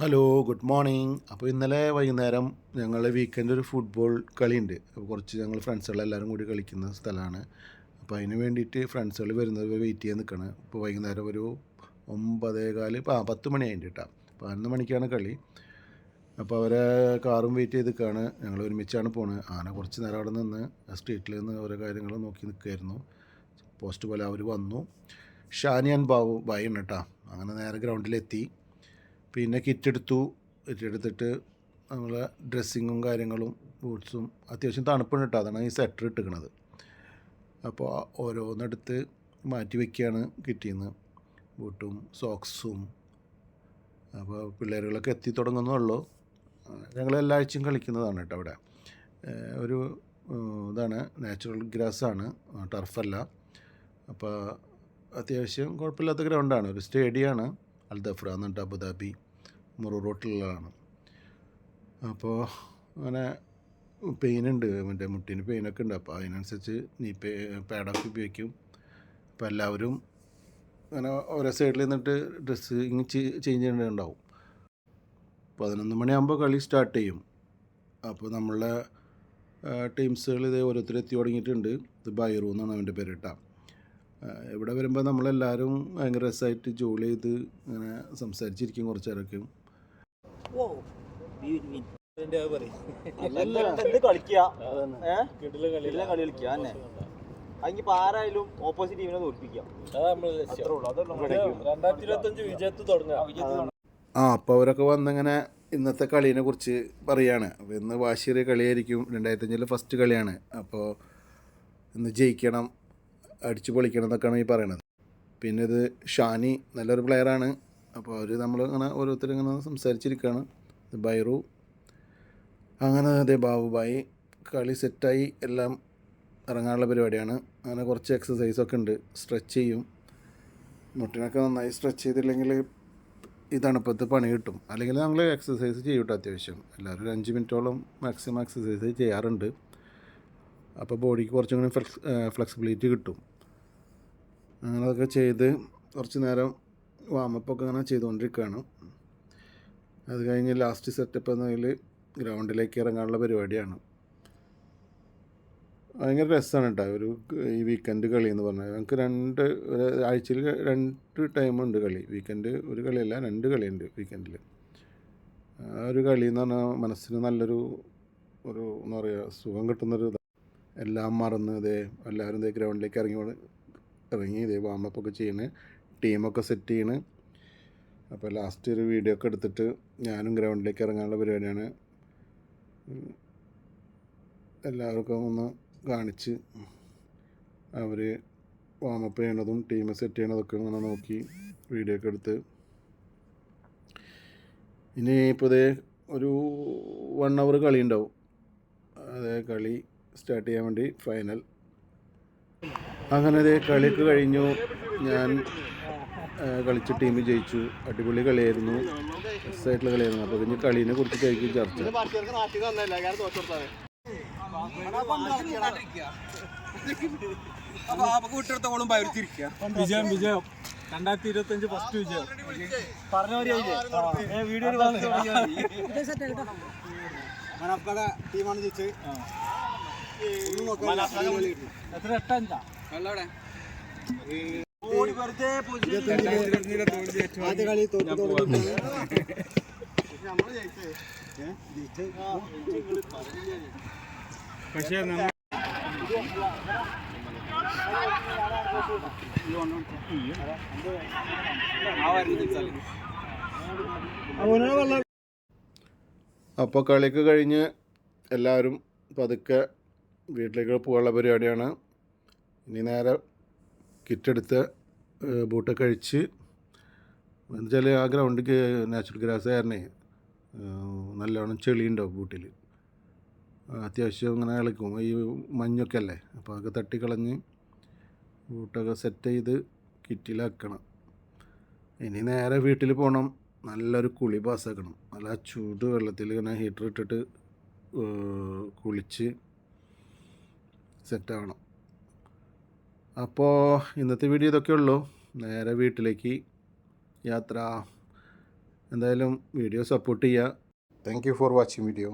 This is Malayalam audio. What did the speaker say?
ഹലോ ഗുഡ് മോർണിംഗ് അപ്പോൾ ഇന്നലെ വൈകുന്നേരം ഞങ്ങൾ വീക്കെൻഡ് ഒരു ഫുട്ബോൾ കളിയുണ്ട്. അപ്പോൾ കുറച്ച് ഞങ്ങൾ ഫ്രണ്ട്സുകളെല്ലാവരും കൂടി കളിക്കുന്ന സ്ഥലമാണ്. അപ്പോൾ അതിന് വേണ്ടിയിട്ട് ഫ്രണ്ട്സുകൾ വരുന്നത് വെയിറ്റ് ചെയ്യാൻ നിൽക്കണം ഇപ്പോൾ വൈകുന്നേരം ഒരു ഒമ്പതേകാൽ ആ പത്ത് മണി ആയിട്ട് കേട്ടോ പതിനൊന്ന് മണിക്കാണ് കളി. അപ്പോൾ അവരെ കാറും വെയിറ്റ് ചെയ്ത് നിൽക്കുകയാണ് ഞങ്ങൾ ഒരുമിച്ചാണ് പോണത് ആന കുറച്ച് നേരം അവിടെ നിന്ന് സ്ട്രീറ്റിൽ നിന്ന് ഓരോ കാര്യങ്ങൾ നോക്കി നിൽക്കുമായിരുന്നു പോസ്റ്റ് പോലെ അവർ വന്നു. ഷാനിയാൻ ബാബു ബൈ ഉണ്ട് കേട്ടോ അങ്ങനെ നേരെ ഗ്രൗണ്ടിലെത്തി പിന്നെ കിറ്റ് എടുത്തു കിറ്റ് എടുത്തിട്ട് നമ്മൾ ഡ്രസ്സിങ്ങും കാര്യങ്ങളും ബൂട്ട്സും അത്യാവശ്യം തണുപ്പുണ്ട് കേട്ടോ. അതാണ് ഈ സെറ്റർ ഇട്ടിക്കണത് അപ്പോൾ ഓരോന്നെടുത്ത് മാറ്റി വയ്ക്കുകയാണ് കിറ്റിൽ നിന്ന് ബൂട്ടും സോക്സും. അപ്പോൾ പിള്ളേരുകളൊക്കെ എത്തി തുടങ്ങുന്നുള്ളൂ ഞങ്ങൾ എല്ലാ ആഴ്ചയും കളിക്കുന്നതാണ് കേട്ടോ അവിടെ. ഒരു ഇതാണ് നാച്ചുറൽ ഗ്രാസാണ് ടർഫല്ല അപ്പോൾ അത്യാവശ്യം കുഴപ്പമില്ലാത്ത ഗ്രൗണ്ടാണ് ഒരു സ്റ്റേഡിയമാണ് അൽ ദഫ്ര എന്നിട്ട് അബുദാബി. മുറു റോട്ടിലുള്ളതാണ്. അപ്പോൾ അങ്ങനെ പെയിനുണ്ട് മറ്റേ മുട്ടിന് പെയിനൊക്കെ ഉണ്ട്. അപ്പോൾ അതിനനുസരിച്ച് നീ പേ പാഡൊക്കെ ഉപയോഗിക്കും. അപ്പോൾ എല്ലാവരും അങ്ങനെ ഓരോ സൈഡിൽ നിന്നിട്ട് ഡ്രസ്സ് ഇങ്ങനെ ചേഞ്ച് ചെയ്യേണ്ടതുണ്ടാവും. പതിനൊന്ന് മണിയാകുമ്പോൾ കളി സ്റ്റാർട്ട് ചെയ്യും. അപ്പോൾ നമ്മളെ ടീംസുകൾ ഇത് ഓരോരുത്തർ എത്തി തുടങ്ങിയിട്ടുണ്ട്. ഇത് ബൈറു എന്നാണ് അവന്റെ പേര് കേട്ടോ. ഇവിടെ വരുമ്പോൾ നമ്മളെല്ലാവരും ഭയങ്കര രസമായിട്ട് ജോലി ചെയ്ത് ഇങ്ങനെ സംസാരിച്ചിരിക്കും കുറച്ച് നേരമൊക്കെ. ആരായാലും ഓപ്പോസിറ്റ് ടീമിനെ രണ്ടായിരത്തി ആ അപ്പോൾ അവരൊക്കെ വന്നിങ്ങനെ ഇന്നത്തെ കളീനെ കുറിച്ച് പറയാണ് ഇന്ന് വാശിയേറിയ കളിയായിരിക്കും രണ്ടായിരത്തഞ്ചിലെ ഫസ്റ്റ് കളിയാണ് അപ്പോൾ ഇന്ന് ജയിക്കണം അടിച്ചു പൊളിക്കണം എന്നൊക്കെയാണ് ഈ പറയണത് പിന്നെ ഇത് ഷാനി നല്ലൊരു പ്ലെയറാണ് അപ്പോൾ അവർ നമ്മൾ ഇങ്ങനെ ഓരോരുത്തരും ഇങ്ങനെ സംസാരിച്ചിരിക്കുകയാണ്. ബൈറു. അങ്ങനെ അതേ ബാബുബായി കളി സെറ്റായി എല്ലാം ഇറങ്ങാനുള്ള പരിപാടിയാണ്. അങ്ങനെ കുറച്ച് എക്സസൈസൊക്കെ ഉണ്ട്. സ്ട്രെച്ച് ചെയ്യും. മുട്ടിനൊക്കെ നന്നായി സ്ട്രെച്ച് ചെയ്തില്ലെങ്കിൽ ഈ തണുപ്പത്ത് പണി കിട്ടും. അല്ലെങ്കിൽ നമ്മൾ എക്സസൈസ് ചെയ്യൂട്ടോ അത്യാവശ്യം. എല്ലാവരും ഒരു അഞ്ച് മിനിറ്റോളം മാക്സിമം എക്സസൈസ് ചെയ്യാറുണ്ട്. അപ്പോൾ ബോഡിക്ക് കുറച്ചും കൂടി ഫ്ലെക്സ് ഫ്ലെക്സിബിലിറ്റി കിട്ടും. അങ്ങനെ അതൊക്കെ ചെയ്ത് കുറച്ച് നേരം വാമപ്പൊക്കെ അങ്ങനെ ചെയ്തുകൊണ്ടിരിക്കുകയാണ്. അത് കഴിഞ്ഞ് ലാസ്റ്റ് സെറ്റപ്പ് എന്നതിൽ ഗ്രൗണ്ടിലേക്ക് ഇറങ്ങാനുള്ള പരിപാടിയാണ്. ഭയങ്കര രസമാണ് കേട്ടോ. ഒരു ഈ വീക്കെൻഡ് കളി എന്ന് പറഞ്ഞാൽ. ഞങ്ങൾക്ക് രണ്ട് ഒരു ആഴ്ചയിൽ രണ്ട് ടൈമുണ്ട് കളി. വീക്കെൻഡ് ഒരു കളിയല്ല രണ്ട് കളിയുണ്ട് വീക്കെൻഡിൽ ആ ഒരു കളി എന്ന് പറഞ്ഞാൽ മനസ്സിന് നല്ലൊരു ഒരു എന്താ പറയുക സുഖം കിട്ടുന്നൊരു എല്ലാം മറന്ന് ഇതേ എല്ലാവരും ഇതേ ഗ്രൗണ്ടിലേക്ക് ഇറങ്ങി ഇറങ്ങി ഇതേ വാമപ്പൊക്കെ ചെയ്യണ്. ടീമൊക്കെ സെറ്റ് ചെയ്യണ്. അപ്പോൾ ലാസ്റ്റ് ഒരു വീഡിയോ ഒക്കെ എടുത്തിട്ട് ഞാനും ഗ്രൗണ്ടിലേക്ക് ഇറങ്ങാനുള്ള പരിപാടിയാണ്. എല്ലാവർക്കും ഒന്ന് കാണിച്ച് അവർ വാമപ്പ് ചെയ്യണതും ടീം സെറ്റ് ചെയ്യണതൊക്കെ ഇങ്ങനെ നോക്കി വീഡിയോ ഒക്കെ എടുത്ത്. ഇനി ഇപ്പോൾ ഇതേ ഒരു വൺ അവർ കളി ഉണ്ടാവും. അതേ കളി സ്റ്റാർട്ട് ചെയ്യാൻ വേണ്ടി ഫൈനൽ അങ്ങനെ ഇതേ കളിയൊക്കെ കഴിഞ്ഞു. ഞാൻ കളിച്ച ടീം ജയിച്ചു. അടിപൊളി കളിയായിരുന്നു. രസമായിട്ടുള്ള കളിയായിരുന്നു. അപ്പോൾ പിന്നെ കളീനെ കുറിച്ചിട്ടായിരിക്കും ചർച്ച. വിജയം വിജയം. രണ്ടായിരത്തി ഇരുപത്തഞ്ച് ഫസ്റ്റ് വിജയം. പറഞ്ഞ വീഡിയോ ടീമാണ് ജയിച്ചത്. എത്ര എട്ടഞ്ചാ ആദ്യ കളി തോറ്റു പക്ഷേ അപ്പോൾ കളിയൊക്കെ കഴിഞ്ഞ് എല്ലാവരും പതുക്കെ വീട്ടിലേക്ക് പോകാനുള്ള പരിപാടിയാണ്. ഇനി നേരെ കിറ്റെടുത്ത് ബൂട്ടൊക്കെ അഴിച്ച് എന്നുവെച്ചാൽ ആ ഗ്രൗണ്ടിക്ക് നാച്ചുറൽ ഗ്രാസ് കാരണേ നല്ലോണം ചെളിയുണ്ടാവും ബൂട്ടിൽ അത്യാവശ്യം ഇങ്ങനെ കളിക്കും ഈ മഞ്ഞൊക്കെ അല്ലേ? അപ്പോൾ അതൊക്കെ തട്ടിക്കളഞ്ഞ് ബൂട്ടൊക്കെ സെറ്റ് ചെയ്ത് കിറ്റിലാക്കണം. ഇനി നേരെ വീട്ടിൽ പോകണം നല്ലൊരു കുളി പാസ്സാക്കണം. നല്ല ചൂട് വെള്ളത്തിൽ ഇങ്ങനെ ഹീറ്റർ ഇട്ടിട്ട് കുളിച്ച് സെറ്റാവണം. അപ്പോൾ ഇന്നത്തെ വീഡിയോ ഇതൊക്കെ ഉള്ളൂ. നേരെ വീട്ടിലേക്ക് യാത്ര. എന്തായാലും വീഡിയോ സപ്പോർട്ട് ചെയ്യുക താങ്ക് ഫോർ വാച്ചിങ് വീഡിയോ